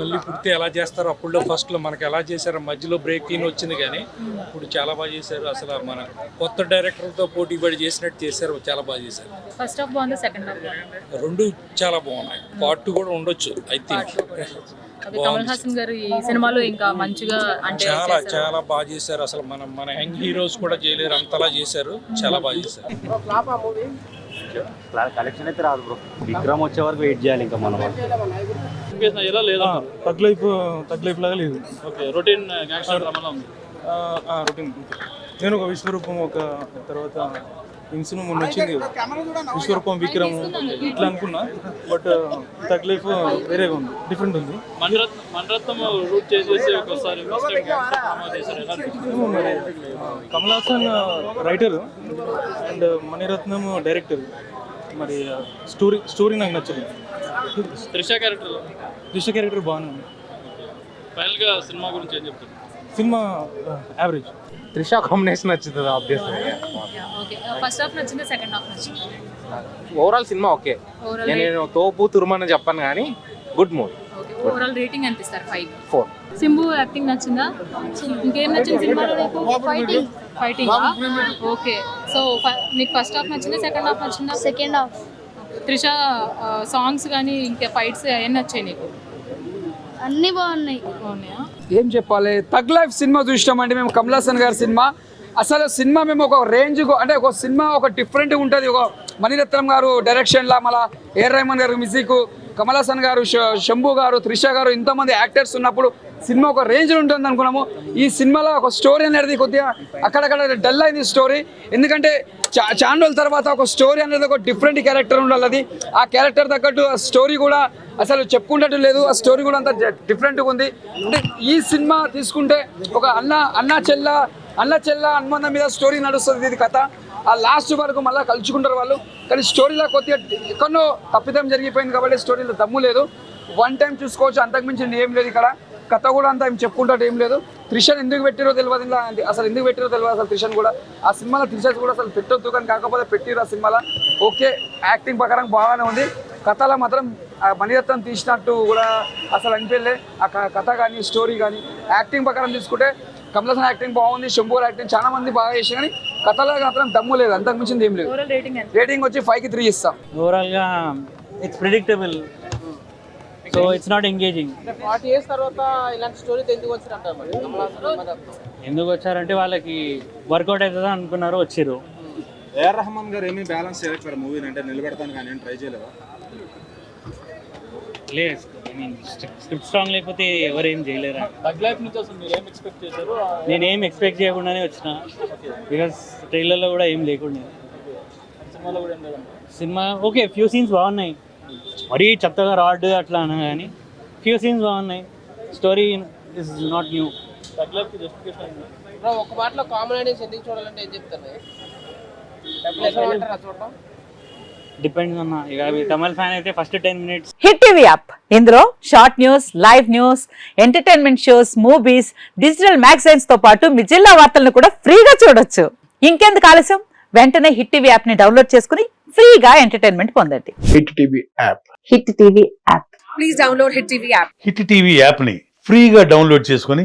మళ్ళీ పుడితే ఎలా చేస్తారో అప్పుడులో ఫస్ట్లో మనకి ఎలా చేశారో మధ్యలో బ్రేక్ ఇన్ వచ్చింది కానీ ఇప్పుడు చాలా బాగా చేశారు. అసలు మన కొత్త డైరెక్టర్తో పోటీ పడి చేసినట్టు చేశారు. చాలా బాగా చేశారు. ఫస్ట్ హాఫ్ బాగుంది? సెకండ్ హాఫ్ రెండు చాలా బాగున్నాయి. పార్ట్ కూడా ఉండొచ్చు ఐ థింక్ అది కమల్ హాసన్ గారు ఈ సినిమాలో ఇంకా మంచిగా అంటే చాలా చాలా బాగా చేశారు. అసలు మనం మన యంగ్ హీరోస్ కూడా చేయలేరు. అంతలా చేశారు. చాలా బాగా చేశారు. కలెక్షన్ అయితే రాదు బ్రో విక్రమ్ వచ్చే వరకు వెయిట్ చేయాలి ఇంకా మనం. ఎలా లేదా? తగ్ లైఫ్ తగ్ లైఫ్ లాగా లేదు. ఓకే రొటీన్ గ్యాంగ్స్టర్ డ్రామాలో ఉంది. రొటీన్ నేను ఒక విశ్వరూపం ఒక తర్వాత ఇన్సును మొన్న వచ్చింది. విశ్వరూపం విక్రమ్ ఇట్లా అనుకున్నా. బట్ తగ్ లైఫ్ వేరేగా ఉంది డిఫరెంట్ ఉంది. మణిరత్నం రూట్ చేసేసి ఒకసారి Kamal Haasan writer and Mani Ratnam director మరి స్టోరీ స్టోరీ నాకు నచ్చలేదు. త్రిష క్యారెక్టర్ దిశ క్యారెక్టర్ బాగానే ఉంది. ఫైనల్గా సినిమా గురించి ఏం చెప్తారు? సినిమా యావరేజ్ త్రిషా కాంబినేషన్ నచ్చుతుంది ఆబ్వియస్లీ ఓకే ఫస్ట్ హాఫ్ నచ్చింది సెకండ్ హాఫ్ నచ్చింది? ఓవరాల్ సినిమా ఓకే ఓవరాల్ నేను నేను తోపు తురుమని చెప్పాను కానీ good movie okay overall rating ఎంత ఇస్తారు ఫైవ్ ఫోర్ సింబు యాక్టింగ్ నచ్చిందా? ఇంకేం నచ్చింది సినిమాలో నీకు? ఫైటింగ్ ఫైటింగ్ ఓకే సో నీకు ఫస్ట్ హాఫ్ నచ్చిందా సెకండ్ హాఫ్ నచ్చిందా? సెకండ్ హాఫ్ త్రిష సాంగ్స్ కానీ ఇంకా ఫైట్స్ అవన్నీ నచ్చాయి నీకు? అన్నీ బాగున్నాయి. బాగున్నాయా? ఏం చెప్పాలి? తగ్ లైఫ్ సినిమా చూసినామంటే మేము కమల్ హాసన్ గారి సినిమా. అసలు సినిమా మేము ఒక రేంజ్ అంటే ఒక సినిమా ఒక డిఫరెంట్ ఉంటుంది. ఒక మణిరత్నం గారు డైరెక్షన్లా మళ్ళా ఏఆర్ రెహమాన్ గారు మ్యూజిక్ కమల్ హాసన్ గారు శంభు గారు త్రిష గారు ఇంతమంది యాక్టర్స్ ఉన్నప్పుడు సినిమా ఒక రేంజ్ ఉంటుంది అనుకున్నాము. ఈ సినిమాలో ఒక స్టోరీ అనేది కొద్దిగా అక్కడక్కడ డల్ అయింది స్టోరీ. ఎందుకంటే చా చాలా రోజుల తర్వాత ఒక స్టోరీ అనేది ఒక డిఫరెంట్ క్యారెక్టర్ ఉండాలి ఆ క్యారెక్టర్ తగ్గట్టు ఆ స్టోరీ కూడా అసలు చెప్పుకుంటట్టు లేదు. ఆ స్టోరీ కూడా అంత డిఫరెంట్గా ఉంది. అంటే ఈ సినిమా తీసుకుంటే ఒక అన్న అన్న చెల్ల అన్న చెల్ల అనుబంధం మీద స్టోరీ నడుస్తుంది ఇది కథ. ఆ లాస్ట్ వరకు మళ్ళీ కలుచుకుంటారు వాళ్ళు. కానీ స్టోరీలో కొద్దిగా ఎక్కడో తప్పిదం జరిగిపోయింది కాబట్టి స్టోరీలో దమ్ము లేదు. వన్ టైం చూసుకోవచ్చు అంతకుమించి ఏం లేదు ఇక్కడ. కథ కూడా అంత ఏం చెప్పుకుంటాడు ఏం లేదు. త్రిషన్ ఎందుకు పెట్టిరో తెలియదు అంటే అసలు ఎందుకు పెట్టిరో తెలియదు అసలు త్రిషన్ కూడా. ఆ సినిమాలో త్రిషన్ కూడా అసలు పెట్టొద్దు కానీ కాకపోతే పెట్టిరు ఆ సినిమాలో. ఓకే యాక్టింగ్ ప్రకారం బాగానే ఉంది. కథలో మాత్రం ఆ మణిరత్నం తీసినట్టు కూడా అసలు అనిపించలే. ఆ క- కథ కానీ స్టోరీ కానీ యాక్టింగ్ ప్రకారం తీసుకుంటే కమలసన్ యాక్టింగ్ బాగుంది శంభు గారి యాక్టింగ్ చాలా మంది బాగా చేసి కానీ కథలో మాత్రం దమ్ము లేదు అంతకు మించింది ఏం లేదు. ఓవరాల్ రేటింగ్ వచ్చి ఫైవ్కి త్రీ ఇస్తాం. ఓవరాల్గా it's predictable so it's not engaging forty years తర్వాత ఇలాంటి స్టోరీతో ఎందుకు మదత్నం. ఎందుకు వచ్చారంటే వాళ్ళకి వర్కౌట్ అవుతుందా అనుకున్నారు వచ్చారు ఏఆర్ రెహమాన్ గారు ఏమీ బ్యాలెన్స్ చేయలేకపోయారు మూవీని అంటే నిలబెడతాను కానీ ట్రై చేయలేదా? లేదు. ఐ మీన్ స్క్రిప్ట్ స్ట్రాంగ్ లేకపోతే ఎవరు ఏం చేయలేరా ఏం ఎక్స్పెక్ట్ చేశారు? నేను ఏం ఎక్స్పెక్ట్ చేయకుండానే వచ్చిన. బికాస్ ట్రైలర్లో కూడా ఏం లేకుండా. సినిమా ఓకే ఫ్యూ సీన్స్ బాగున్నాయి. మరీ చెత్తగా రాడ్ అట్లా అన్నా కానీ ఫ్యూ సీన్స్ బాగున్నాయి స్టోరీ ఇస్ నాట్ న్యూ ఒక మాటలో కామెడీస్ ఎందుకు చూడాలంటే ఏం చెప్తాను డిపెండ్స్ అన్న. ఇక కమల్ ఫ్యాన్ అయితే first ten minutes hit TV app ఇందులో short news live news entertainment shows movies digital మ్యాగజైన్స్తో పాటు మీ జిల్లా వార్తలను కూడా ఫ్రీగా చూడొచ్చు. ఇంకెందుకు ఆలస్యం? వెంటనే హిట్ టీవీ యాప్ని డౌన్లోడ్ చేసుకుని ఫ్రీగా ఎంటర్టైన్మెంట్ పొందండి. Hit TV app hit TV app please download hit TV app hit TV యాప్ని ఫ్రీగా డౌన్లోడ్ చేసుకొని